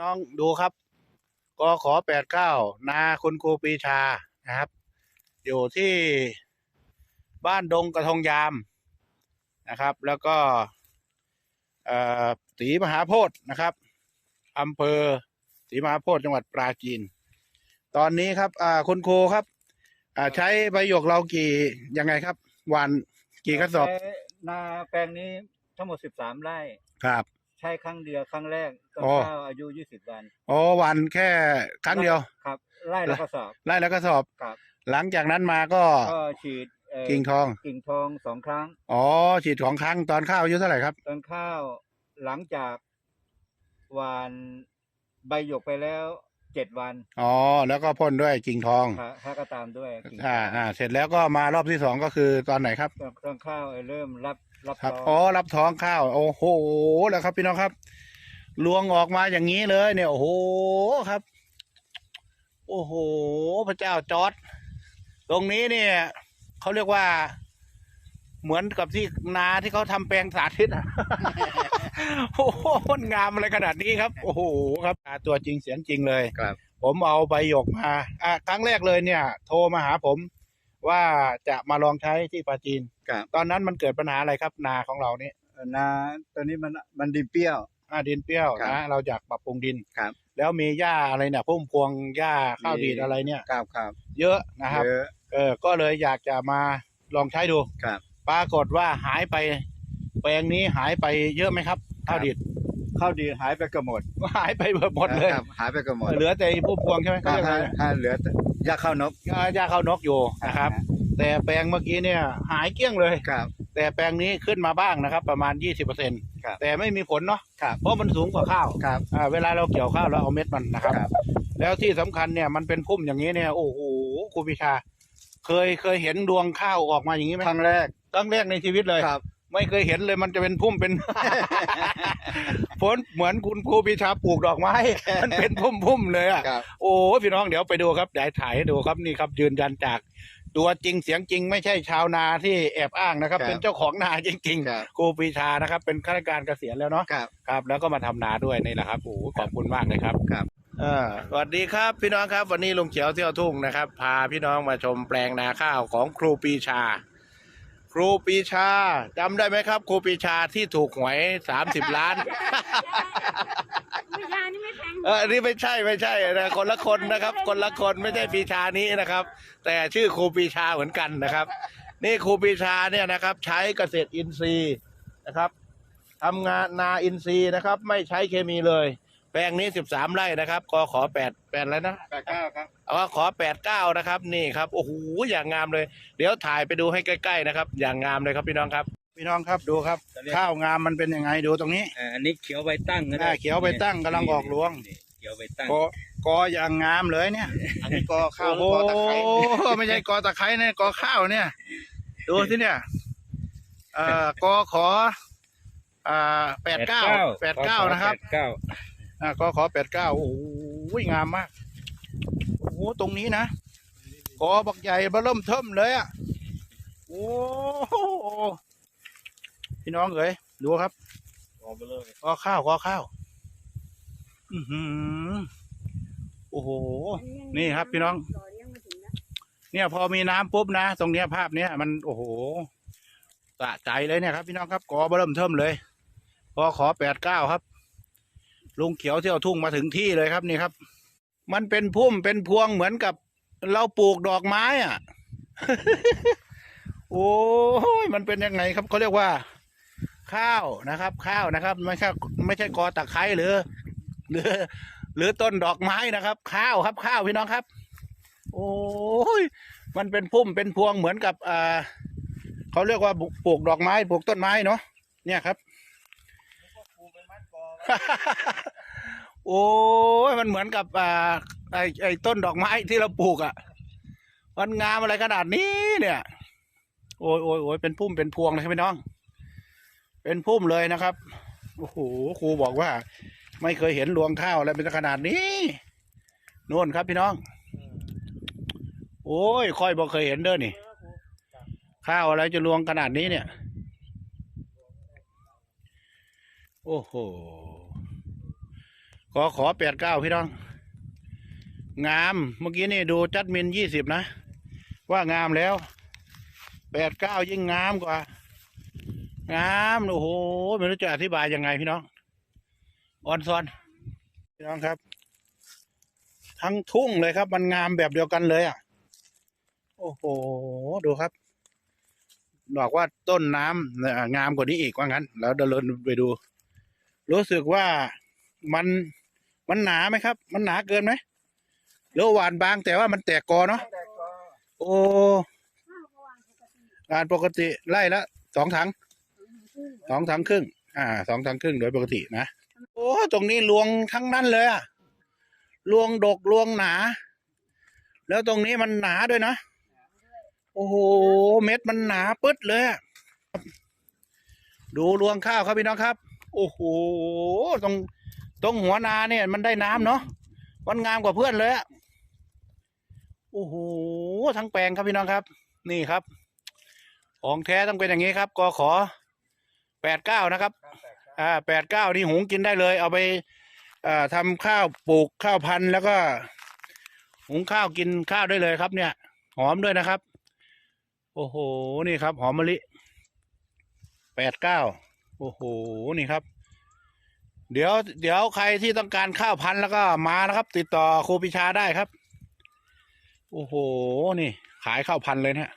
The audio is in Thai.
น้องดูครับกขอแปดเก้านาคุณครูปรีชานะครับ อยู่ที่บ้านดงกระทงยามนะครับ แล้วก็เอ่อศรีมหาโพธิ์นะครับอำเภอศรีมหาโพธิ์จังหวัดปราจีน ตอนนี้ครับอ่าคุณครูครับอ่าใช้ใบหยกเรากี่ยังไงครับหวันกี่กระสอบใช้นาแปลงนี้ทั้งหมดสิบสามไร่ครับ ใช้ครั้งเดียวครั้งแรกต้นโอ้ข้าวอายุยี่สิบวันอ๋อหวันแค่ครั้งเดียว ครับไร่แล้วก็สอบ ไล่แล้วก็สอบ ครับ หลังจากนั้นมาก็ก็ฉีดเอ่อกิ่งทอง กิ่งทองสองครั้ง อ๋อฉีดของครั้งตอนข้าวอายุเท่าไหร่ครับต้นข้าวหลังจากหวานใบหยกไปแล้วเจ็ดวันอ๋อ แล้วก็พ่นด้วยกิ่งทองค่ะถ้าก็ตามด้วยกิ่งทอ่าองอ่าเสร็จแล้วก็มารอบที่สองก็คือตอนไหนครับต้นต้นข้าวเริ่มรับ รับครับรองอ๋อรับท้องข้าว โอ้โหแล้วครับ พี่น้องครับลวงออกมาอย่างนี้เลย เนี่ย โอ้โหครับ โอ้โห พระเจ้าจอร์ดตรงนี้เนี่ยเขาเรียกว่า เหมือนกับที่นาที่เขาทำแปลงสาธิตอะโอ้โหมันงามอะไรขนาดนี้ครับ โอ้โหครับอ่าตัวจริงเสียงจริงเลย ครับ ผมเอาใบหยกมา อะครั้งแรกเลยเนี่ย โทรมาหาผม ว่าจะมาลองใช้ที่ปราจีน ครับตอนนั้นมันเกิดปัญหาอะไรครับนาของเรานี่เอ่อนาตัวนี้มันมันดินเปรี้ยว อ่าดินเปรี้ยวครับ นะเราอยากปรับปรุงดิน ครับ แล้วมีหญ้าอะไรเนี่ยพุ่มพวงหญ้าข้าวมี ดีดอะไรเนี่ย ครับครับเยอะนะครับ เยอะเออก็เลยอยากจะมาลองใช้ดู ครับ ปรากฏว่าหายไป แปลงนี้หายไปเยอะไหมครับข้าวดีดข้าวดีหายไปเกับหมดหายไปหมดเลย ครับหายไปเกับหมดเหลือแต่พุ่มพวงใช่ไหมเขาถ้าเรียกอะไรถ้าเหลือแต่ ยาข้าวนกอ่าหญ้าข้าวนกอยู่นะครับ แต่แปลงเมื่อกี้เนี่ยหายเกลี้ยงเลยครับ แต่แปลงนี้ขึ้นมาบ้างนะครับ ประมาณ 20%เปอร์เซ็นต์ครับแต่ไม่มีผลเนาะครับเพราะมันสูงกว่าข้าวครับอ่าเวลาเราเกี่ยวข้าวเราเอาเม็ดมันนะครับครับแล้วที่สำคัญเนี่ยมันเป็นพุ่มอย่างนี้เนี่ยโอ้โหครูพิชา เคยเคยเห็นดวงข้าวออกมาอย่างนี้ไหมครั้งแรกครั้งแรกในชีวิตเลยครับ ไม่เคยเห็นเลยมันจะเป็นพุ่มเป็น ผลเหมือนคุณครูพิชาปลูกดอกไม้ มันเป็นพุ่มๆเลยอะครับ โอ้พี่น้องเดี๋ยวไปดูครับเดี๋ยวถ่ายให้ดูครับนี่ครับ ยืนยันจาก ตัวจริงเสียงจริงไม่ใช่ชาวนาที่แอบอ้างนะครับ ครับ เป็นเจ้าของนาจริงครับ ๆครูปรีชานะครับ เป็นข้าราชการเกษียณแล้วเนาะ ครับ ครับแล้วก็มาทำนาด้วยนี่แหละครับโอ้โหขอบคุณมากเลยครับครับ เออสวัสดีครับพี่น้องครับ วันนี้ลุงเขียวเที่ยวทุ่งนะครับ พาพี่น้องมาชมแปลงนาข้าวของครูปรีชา ครูปรีชาจำได้ไหมครับ ครูปรีชาที่ถูกหวยสามสิบล้านไม่ใช่นี่ไม่แพงเอออันนี้ไม่ใช่ไม่ใช่นะคนละคนนะครับ คนละคนไม่ใช่ปีชานี้นะครับ แต่ชื่อครูปีชาเหมือนกันนะครับ นี่ครูปีชาเนี่ยนะครับ ใช้เกษตรอินทรีย์นะครับทำงานนาอินทรีย์นะครับ ไม่ใช้เคมีเลย แปลงนี้สิบสามไร่นะครับกขอแปดแปดอะไรนะ แปดเก้าครับ เอาว่าขอแปดเก้านะครับ นี่ครับโอ้โหอย่างงามเลย เดี๋ยวถ่ายไปดูให้ใกล้ๆนะครับ อย่างงามเลยครับพี่น้องครับพี่น้องครับดูครับ ข้าวงามมันเป็นยังไงดูตรงนี้อันนี้เขียวใบตั้งนะอ่าเขียวใบตั้งกำลังออกรวงนี่เขียวใบตั้งกอกออย่างงามเลยเนี่ย อันนี้ก็ข้าวโอ้โหไม่ใช่กอตะไคร้เนี่ยกอข้าวเนี่ย ดูสิเนี่ยเอ่อกอขออ่าแปดเก้าแปดเก้านะครับแปดเก้าอ่ากอขอแปดเก้าโอ้โหงามมากโอ้โห ตรงนี้นะกอบักใหญ่เบเริ่มเทิมเลยอะโอ้โหพี่น้องเอ๋ยดูครับออกไปเลยกอข้าวกอข้าว อือหือโอ้โห นี่ครับ พี่น้อง เนี่ยพอมีน้ำปุ๊บนะ ตรงเนี้ยภาพเนี้ยมันโอ้โหสะใจเลยเนี่ยครับพี่น้องครับกอเริ่มเทิมเลยพอขอแปดเก้าครับ ลุงเขียวเที่ยวทุ่งมาถึงที่เลยครับนี่ครับ มันเป็นพุ่มเป็นพวงเหมือนกับ เราปลูกดอกไม้อะ โอ้ยมันเป็นยังไงครับเขาเรียกว่า ข้าวนะครับ ข้าวนะครับ ไม่ใช่ไม่ใช่กอตะไคร้หรือ หรือ หรือต้นดอกไม้นะครับ ข้าวครับข้าวพี่น้องครับ โอ้ยมันเป็นพุ่มเป็นพวงเหมือนกับอ่าเขาเรียกว่าปลูกดอกไม้ปลูกต้นไม้เนาะเนี่ยครับ โอ้ยมันเหมือนกับอ่าไอไอต้นดอกไม้ที่เราปลูกอะ่ะมันงามอะไรขนาดนี้เนี่ย โอ้ยโอ้ยโอ้ยเป็นพุ่มเป็นพวงเลยครับพี่น้อง เป็นพุ่มเลยนะครับโอ้โหครูบอกว่า ไม่เคยเห็นรวงข้าวอะไรเป็นขนาดนี้นู่นครับพี่น้อง โอ้ยค่อยบอกเคยเห็นเด้อนี่ ข้าวอะไรจะรวงขนาดนี้เนี่ย โอ้โห ขอขอแปดเก้าพี่น้อง งามเมื่อกี้นี่ดูจัดมินยี่สิบนะ ว่างามแล้วแปดเก้ายิ่งงามกว่า งามโอ้โหไม่รู้จะอธิบายยังไงพี่น้องออนซอนพี่น้องครับ ทั้งทุ่งเลยครับ มันงามแบบเดียวกันเลยอะ โอ้โหดูครับบอกว่าต้นน้ำงามกว่านี้อีกว่างั้น แล้วเดินไปดู รู้สึกว่ามัน มันหนาไหมครับ มันหนาเกินไหมหรือว่าหวานบางแต่ว่ามันแตกกอเนาะโอ้ข้าวก็วางปกติงานปกติไล่ละสองถังสองถังครึ่ง อ่าสองถังครึ่งโดยปกตินะโอ้ตรงนี้รวงทั้งนั้นเลยอะรวงดกรวงหนา แล้วตรงนี้มันหนาด้วยนะโอ้โหเม็ดมันหนาปึ๊ดเลยอะดูรวงข้าวครับพี่น้องครับ โอ้โหตรง ตรงหัวนาเนี่ยมันได้น้ำเนาะมันงามกว่าเพื่อนเลยอะโอ้โหทั้งแปลงครับพี่น้องครับ นี่ครับ ของแท้ต้องเป็นอย่างนี้ครับกขอแปดเก้านะครับ อ่าแปดเก้านี่หุงกินได้เลย เอาไปอ่าทำข้าวปลูกข้าวพันธุ์แล้วก็ หุงข้าวกินข้าวได้เลยครับ เนี่ย หอมด้วยนะครับ โอ้โห นี่ครับ หอมมะลิแปดเก้าโอ้โห นี่ครับ เดี๋ยวเดี๋ยวใครที่ต้องการข้าวพันธุ์แล้วก็มานะครับ ติดต่อครูปิชาได้ครับ โอ้โห นี่ ขายข้าวพันธุ์เลยเนี่ย